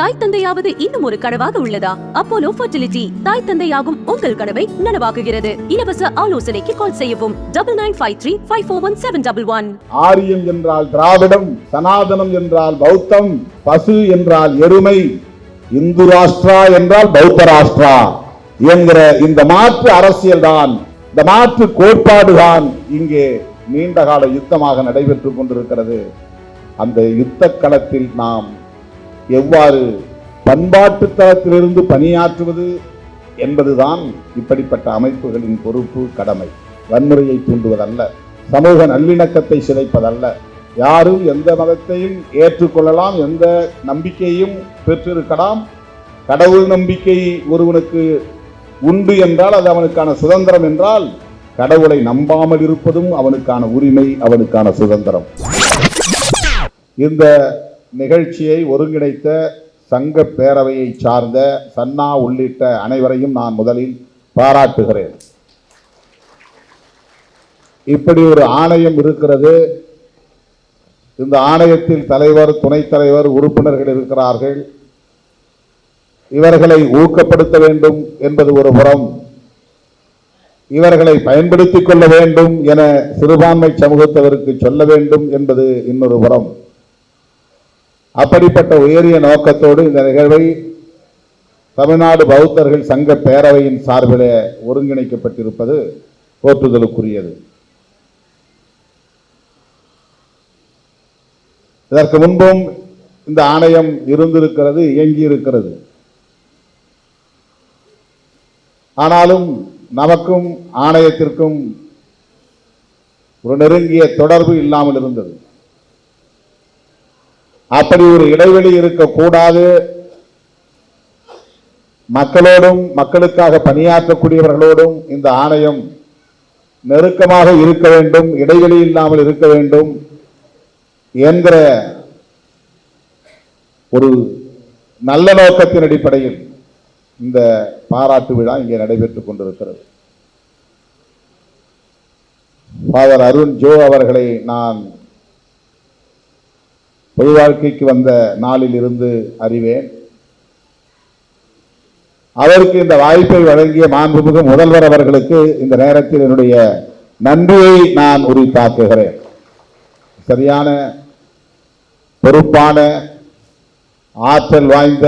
தாய் தந்தையாவது இன்னும் ஒரு கனவாக உள்ளதா? அப்போலோ ஃபர்டிலிட்டி தாய் தந்தையாகும் உங்கள் கனவை நனவாக்குகிறது. இலவச ஆலோசனைக்கு கால் செய்யவும். Double nine five three five four one seven double one ஆரியம் என்றால் திராவிடம் சனாதனம் என்றால் பௌத்தம் பசு என்றால் எருமை இந்து ராஷ்டிரா என்றால் பௌத்த ராஷ்டிரா என்கிற இந்த மாற்று அரசியல் தான் இந்த மாற்று கோட்பாடு தான் இங்கே நீண்டகால யுத்தமாக நடைபெற்றுக் கொண்டிருக்கிறது. அந்த யுத்த களத்தில் நாம் எவ்வாறு பண்பாட்டு தளத்திலிருந்து பணியாற்றுவது என்பதுதான் இப்படிப்பட்ட அமைப்புகளின் பொறுப்பு கடமை. வன்முறையை தூண்டுவதல்ல சமூக நல்லிணக்கத்தை சிதைப்பதல்ல. யாரும் எந்த மதத்தையும் ஏற்றுக்கொள்ளலாம் எந்த நம்பிக்கையும் பெற்றிருக்கலாம். கடவுள் நம்பிக்கை ஒருவனுக்கு உண்டு என்றால் அது அவனுக்கான சுதந்திரம் என்றால் கடவுளை நம்பாமல் இருப்பதும் அவனுக்கான உரிமை அவனுக்கான சுதந்திரம். இந்த நிகழ்ச்சியை ஒருங்கிணைத்த சங்க பேரவையை சார்ந்த சன்னா உள்ளிட்ட அனைவரையும் நான் முதலில் பாராட்டுகிறேன். இப்படி ஒரு ஆணையம் இருக்கிறது. இந்த ஆணையத்தில் தலைவர் துணைத் தலைவர் உறுப்பினர்கள் இருக்கிறார்கள். இவர்களை ஊக்கப்படுத்த வேண்டும் என்பது ஒரு புறம். இவர்களை பயன்படுத்திக் கொள்ள வேண்டும் என சிறுபான்மை சமூகத்தவருக்கு சொல்ல வேண்டும் என்பது இன்னொரு புறம். அப்படிப்பட்ட உயரிய நோக்கத்தோடு இந்த நிகழ்வை தமிழ்நாடு பௌத்தர்கள் சங்க பேரவையின் சார்பிலே ஒருங்கிணைக்கப்பட்டிருப்பது போற்றுதலுக்குரியது. இதற்கு முன்பும் இந்த ஆணையம் இருந்திருக்கிறது இயங்கி இருக்கிறது ஆனாலும் நமக்கும் ஆணையத்திற்கும் ஒரு நெருங்கிய தொடர்பு இல்லாமல் இருந்தது. அப்படி ஒரு இடைவெளி இருக்கக்கூடாது. மக்களோடும் மக்களுக்காக பணியாற்றக்கூடியவர்களோடும் இந்த ஆணையம் நெருக்கமாக இருக்க வேண்டும் இடைவெளி இல்லாமல் இருக்க வேண்டும் என்கிற ஒரு நல்ல நோக்கத்தின் அடிப்படையில் இந்த பாராட்டு விழா இங்கே நடைபெற்றுக் கொண்டிருக்கிறது. ஃபாதர் அருண் ஜோ அவர்களை நான் பொது வாழ்க்கைக்கு வந்த நாளில் இருந்து அறிவேன். அவருக்கு இந்த வாய்ப்பை வழங்கிய மாண்புமிகு முதல்வர் அவர்களுக்கு இந்த நேரத்தில் என்னுடைய நன்றியை நான் உரித்தாக்குகிறேன். சரியான பொறுப்பான ஆற்றல் வாய்ந்த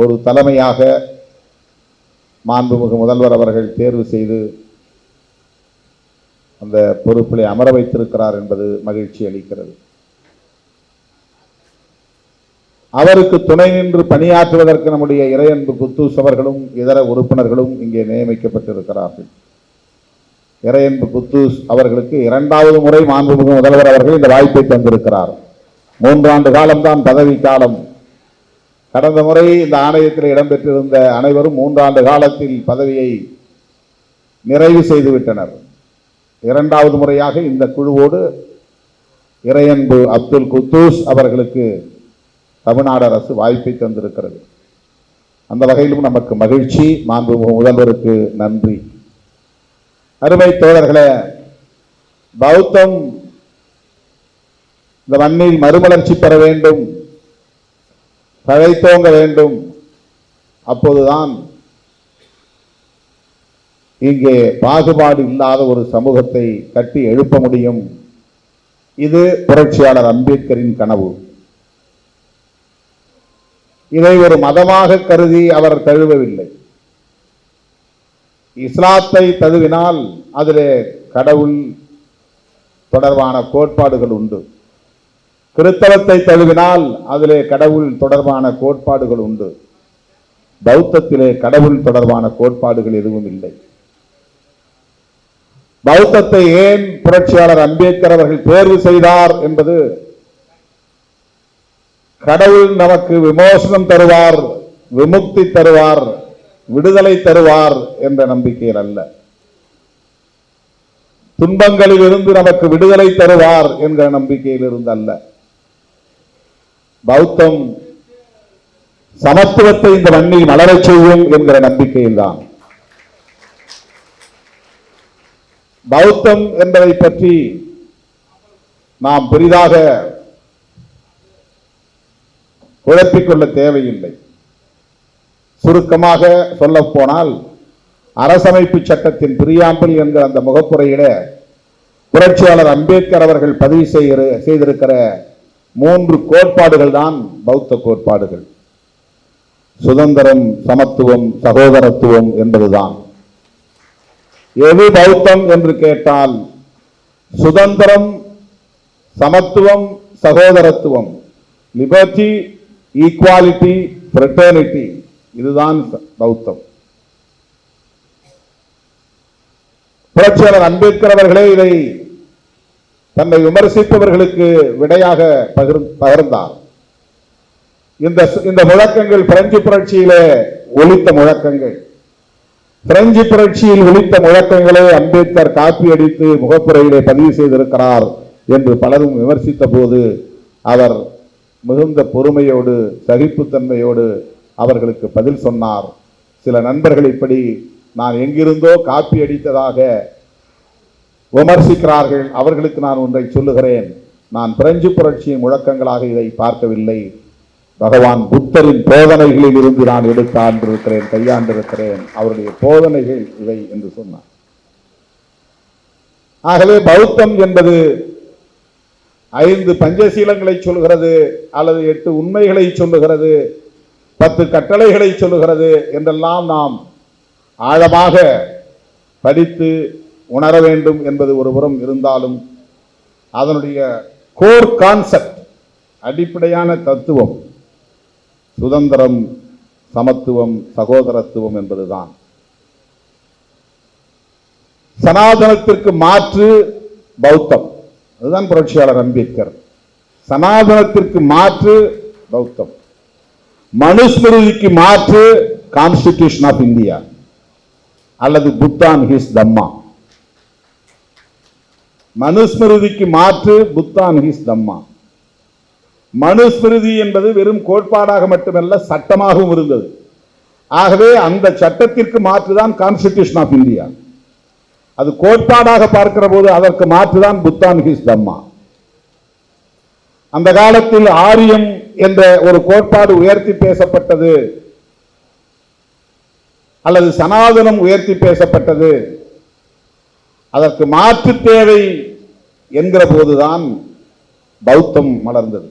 ஒரு தலைமையாக மாண்புமிகு முதல்வர் அவர்கள் தேர்வு செய்து அந்த பொறுப்பிலே அமர வைத்திருக்கிறார் என்பது மகிழ்ச்சி அளிக்கிறது. அவருக்கு துணை நின்று பணியாற்றுவதற்கு நம்முடைய இறையன்பு குத்தூஸ் அவர்களும் இதர உறுப்பினர்களும் இங்கே நியமிக்கப்பட்டிருக்கிறார்கள். இறையன்பு குத்தூஸ் அவர்களுக்கு இரண்டாவது முறை மாண்புமிகு முதல்வர் அவர்கள் இந்த வாய்ப்பை தந்திருக்கிறார். மூன்றாண்டு காலம்தான் பதவி காலம். கடந்த முறை இந்த ஆணையத்தில் இடம்பெற்றிருந்த அனைவரும் மூன்றாண்டு காலத்தில் பதவியை நிறைவு செய்துவிட்டனர். இரண்டாவது முறையாக இந்த குழுவோடு இறையன்பு அப்துல் குத்தூஸ் அவர்களுக்கு தமிழ்நாடு அரசு வாய்ப்பை தந்திருக்கிறது. அந்த வகையிலும் நமக்கு மகிழ்ச்சி. மாண்புமிகு முதல்வருக்கு நன்றி. அருமை தோழர்களே பௌத்தம் இந்த மண்ணில் மறுமலர்ச்சி பெற வேண்டும் தழைத்தோங்க வேண்டும். அப்போதுதான் இங்கே பாகுபாடு இல்லாத ஒரு சமூகத்தை கட்டி எழுப்ப முடியும். இது புரட்சியாளர் அம்பேத்கரின் கனவு. இதை ஒரு மதமாக கருதி அவர் தழுவவில்லை இஸ்லாத்தை தழுவினால் அதிலே கடவுள் தொடர்பான கோட்பாடுகள் உண்டு. கிறித்தவத்தை தழுவினால் அதிலே கடவுள் தொடர்பான கோட்பாடுகள் உண்டு. பௌத்தத்திலே கடவுள் தொடர்பான கோட்பாடுகள் எதுவும் இல்லை. பௌத்தத்தை ஏன் புரட்சியாளர் அம்பேத்கர் அவர்கள் தேர்வு செய்தார் என்பது கடவுள் நமக்கு விமோசனம் தருவார் விமுக்தி தருவார் விடுதலை தருவார் என்ற நம்பிக்கையில் அல்ல. துன்பங்களில் இருந்து நமக்கு விடுதலை தருவார் என்கிற நம்பிக்கையில் இருந்து அல்ல. பௌத்தம் சமத்துவத்தை இந்த மண்ணில் மலரச் செய்யும் என்கிற நம்பிக்கையில் தான் பௌத்தம் என்பதை பற்றி நாம் பெரிதாக குழப்பிக்கொள்ள தேவையில்லை. சுருக்கமாக சொல்லப்போனால் அரசமைப்பு சட்டத்தின் பிரியாம்பிள் என்கிற அந்த முகப்புரையில புரட்சியாளர் அம்பேத்கர் அவர்கள் பதிவு செய்கிற செய்திருக்கிற மூன்று கோட்பாடுகள் தான் பௌத்த கோட்பாடுகள். சுதந்திரம் சமத்துவம் சகோதரத்துவம் என்பதுதான். எது பௌத்தம் என்று கேட்டால் சுதந்திரம் சமத்துவம் சகோதரத்துவம். லிபர்டி ஈக்குவாலிட்டி ஃப்ரெட்டர்னிட்டி இதுதான் பௌத்தம். புரட்சியாளர் அம்பேத்கர் அவர்களே இதை தன்னை விமர்சிப்பவர்களுக்கு விடையாக பகிர் பகிர்ந்தார். இந்த இந்த முழக்கங்கள் பிரெஞ்சு புரட்சியிலே ஒலித்த முழக்கங்கள். பிரெஞ்சு புரட்சியில் ஒலித்த முழக்கங்களை அம்பேத்கர் காப்பி அடித்து முகப்புரையிலே பதிவு செய்திருக்கிறார் என்று பலரும் விமர்சித்த போது அவர் மிகுந்த பொறுமையோடு சகிப்புத்தன்மையோடு அவர்களுக்கு பதில் சொன்னார். சில நண்பர்கள் இப்படி நான் எங்கிருந்தோ காப்பி அடித்ததாக விமர்சிக்கிறார்கள். அவர்களுக்கு நான் ஒன்றை சொல்லுகிறேன். நான் பிரெஞ்சு புரட்சியின் முழக்கங்களாக இதை பார்க்கவில்லை. பகவான் புத்தரின் போதனைகளில் இருந்து நான் எடுத்தாண்டிருக்கிறேன் கையாண்டிருக்கிறேன். அவருடைய போதனைகள் இவை என்று சொன்னார். ஆகவே பௌத்தம் என்பது ஐந்து பஞ்சசீலங்களை சொல்கிறது அல்லது எட்டு உண்மைகளை சொல்லுகிறது பத்து கட்டளைகளை சொல்லுகிறது என்றெல்லாம் நாம் ஆழமாக படித்து உணர வேண்டும் என்பது ஒருபுறம் இருந்தாலும் அதனுடைய கோர் கான்செப்ட் அடிப்படையான தத்துவம் சுதந்திரம் சமத்துவம் சகோதரத்துவம் என்பதுதான். சனாதனத்திற்கு மாற்று பௌத்தம். அதுதான் புரட்சியாளர் அம்பேத்கர். சனாதனத்திற்கு மாற்று பௌத்தம். மனுஸ்மிருதிக்கு மாற்று கான்ஸ்டிடியூஷன் ஆஃப் இந்தியா அல்லது புத்தான் ஹிஸ் தம்மா மனுஸ்மிருதிக்கு மாற்று புத்தான் ஹிஸ் தம்மா மனுஸ்மிருதி என்பது வெறும் கோட்பாடாக மட்டுமல்ல சட்டமாகவும் இருந்தது. ஆகவே அந்த சட்டத்திற்கு மாற்றுதான் கான்ஸ்டிடியூஷன் ஆஃப் இந்தியா அது கோட்பாடாக பார்க்கிற போது அதற்கு மாற்றுதான் புத்தான் ஹிஸ் தம்மா அந்த காலத்தில் ஆரியம் என்ற ஒரு கோட்பாடு உயர்த்தி பேசப்பட்டது. அல்லது சனாதனம் உயர்த்தி பேசப்பட்டது. அதற்கு மாற்று தேவை என்கிற போதுதான் பௌத்தம் மலர்ந்தது.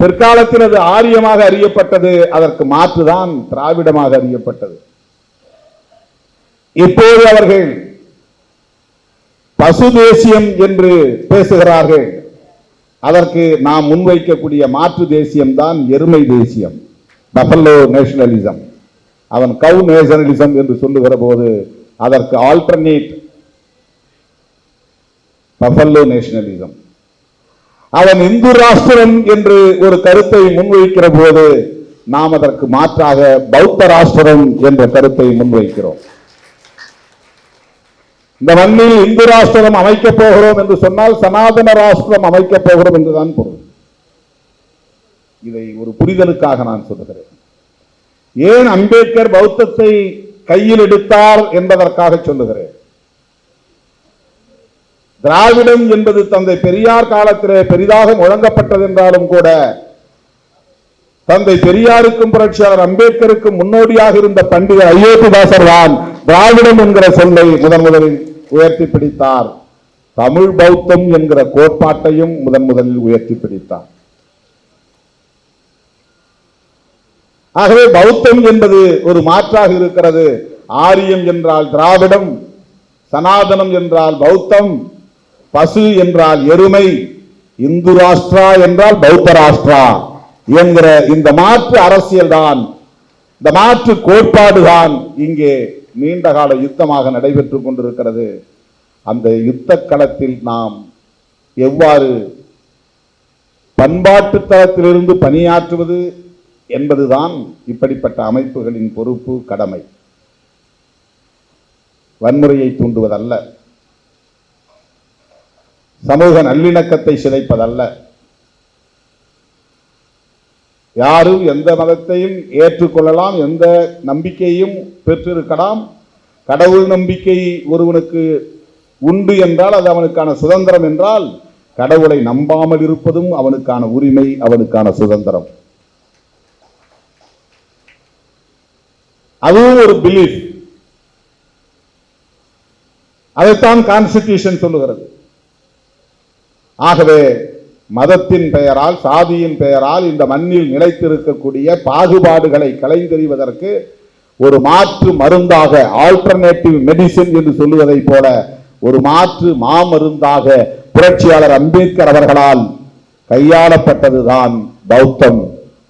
பிற்காலத்தில் அது ஆரியமாக அறியப்பட்டது அதற்கு மாற்றுதான் திராவிடமாக அறியப்பட்டது. இப்போது அவர்கள் பசு தேசியம் என்று பேசுகிறார்கள். அதற்கு நாம் முன்வைக்கக்கூடிய மாற்று தேசியம் தான் எருமை தேசியம் பஃபல்லோ நேஷனலிசம் அவன் கவு நேஷனலிசம் என்று சொல்லுகிற போது அதற்கு ஆல்டர்னேட் பஃபல்லோ நேஷனலிசம் அவன் இந்து ராஷ்டிரம் என்று ஒரு கருத்தை முன்வைக்கிற போது நாம் அதற்கு மாற்றாக பௌத்த ராஷ்டிரம் என்ற கருத்தை முன்வைக்கிறோம். இந்த மண்ணில் இந்து ராஷ்டிரம் அமைக்கப் போகிறோம் என்று சொன்னால் சனாதன ராஷ்டிரம் அமைக்கப் போகிறோம் என்றுதான் பொருள். இதை ஒரு புரிதலுக்காக நான் சொல்லுகிறேன். ஏன் அம்பேத்கர் பௌத்தத்தை கையில் எடுத்தார் என்பதற்காக சொல்லுகிறேன். திராவிடம் என்பது தந்தை பெரியார் காலத்திலே பெரிதாக முழங்கப்பட்டது என்றாலும் கூட தந்தை பெரியாருக்கும் புரட்சியாளர் அம்பேத்கருக்கும் முன்னோடியாக இருந்த பண்டிதர் ஐயோபிதாசர் தான் திராவிடம் என்கிற சொல்லை முதன் முதலில் உயர்த்தி பிடித்தார். தமிழ் பௌத்தம் என்கிற கோட்பாட்டையும் முதன் முதலில் உயர்த்தி பிடித்தார். ஆகவே பௌத்தம் என்பது ஒரு மாற்றாக இருக்கிறது. ஆரியம் என்றால் திராவிடம் சனாதனம் என்றால் பௌத்தம் பசு என்றால் எருமை இந்து ராஷ்டிரா என்றால் பௌத்த ராஷ்டிரா என்கிற இந்த மாற்று அரசியல் தான் இந்த மாற்று கோட்பாடு தான் இங்கே நீண்டகால யுத்தமாக நடைபெற்று கொண்டிருக்கிறது. அந்த யுத்த களத்தில் நாம் எவ்வாறு பண்பாட்டு தளத்திலிருந்து பணியாற்றுவது என்பதுதான் இப்படிப்பட்ட அமைப்புகளின் பொறுப்பு கடமை. வன்முறையை தூண்டுவதல்ல. சமூக நல்லிணக்கத்தை சிதைப்பதல்ல. யாரும் எந்த மதத்தையும் ஏற்றுக்கொள்ளலாம் எந்த நம்பிக்கையும் பெற்றிருக்கலாம். கடவுள் நம்பிக்கை ஒருவனுக்கு உண்டு என்றால் அது அவனுக்கான சுதந்திரம் என்றால் கடவுளை நம்பாமல் இருப்பதும் அவனுக்கான உரிமை அவனுக்கான சுதந்திரம். அதுவும் ஒரு பிலீஃப் அதைத்தான் கான்ஸ்டிடியூஷன் சொல்லுகிறது. ஆகவே மதத்தின் பெயரால் சாதியின் பெயரால் இந்த மண்ணில் நிலைத்திருக்கக்கூடிய பாகுபாடுகளை கலைந்தெறிவதற்கு ஒரு மாற்று மருந்தாக ஆல்டர்னேட்டிவ் மெடிசின் என்று சொல்லுவதைப் போல ஒரு மாற்று மாமருந்தாக புரட்சியாளர் அம்பேத்கர் அவர்களால் கையாளப்பட்டதுதான் பௌத்தம்.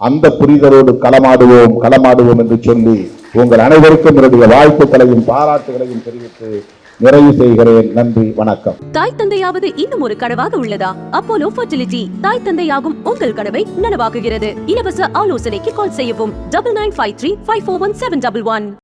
அந்த புரிதலோடு களமாடுவோம் களமாடுவோம் என்று சொல்லி உங்கள் அனைவருக்கும் என்னுடைய வாழ்த்துக்களையும் பாராட்டுகளையும் தெரிவித்து நிறைவு செய்கிறேன். நன்றி வணக்கம். தாய் தந்தையாவது இன்னும் ஒரு கனவாக உள்ளதா? அப்போலோ ஃபர்டிலிட்டி தாய் தந்தையாகும் உங்கள் கனவை நனவாக்குகிறது. இலவச ஆலோசனைக்கு கால் செய்யவும். Double nine five three five four one seven double one.